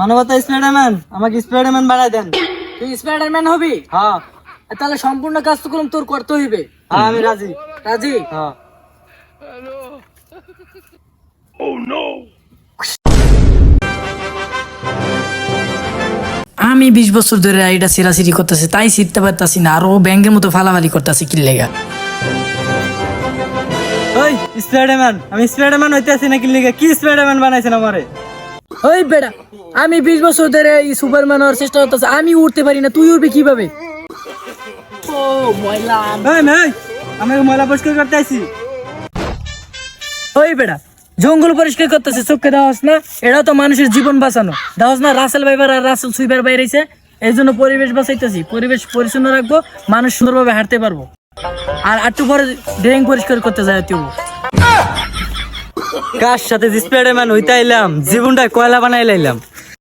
মানবতা স্পাইডারম্যান আমাকে স্পাইডারম্যান বানাই দেন। তুই স্পাইডারম্যান হবি? হ্যাঁ। তাহলে সম্পূর্ণ কাজ তো করুন তোর করতে হইবে। হ্যাঁ আমি রাজি। রাজি? হ্যাঁ। আমি বিশ বছর ধরে এটা সিরাসিরি করতেছি তাই শিখতে পারতাছি না আরও ব্যাংকের মতো ফালাফালি করতেছি কি লেগা। ওই স্পাইডারম্যান আমি স্পাইডারম্যান হইতে আছি নাকি লিগে কি স্পাইডারম্যান বানাইছেন আমারে? ওই বেটা আমি বিশ বছর ধরে এই সুপারম্যান হওয়ার চেষ্টা করতেছি। আমি উঠতে পারি না তুই উঠবি কীভাবে? ও ময়লা। ওই ভাই ময়লা পরিষ্কার করতে আইছি। ওই বেটা জঙ্গল পরিষ্কার করতেছে চোখকে দেওয়াস না এটা তো মানুষের জীবন বাঁচানো। দেওয়াস না রাসেল ভাইবার আর রাসেল সুইবার বাইরেছে এই জন্য পরিবেশ বাঁচাইতেছি পরিবেশ পরিচ্ছন্ন রাখব মানুষ সুন্দরভাবে হাঁটতে পারব। আর একটু পরে ড্রেন পরিষ্কার করতে যায় তুই। কার সাথে স্পাইডারম্যান হইতে আইলাম জীবনটা কয়লা বানাই লাইলাম?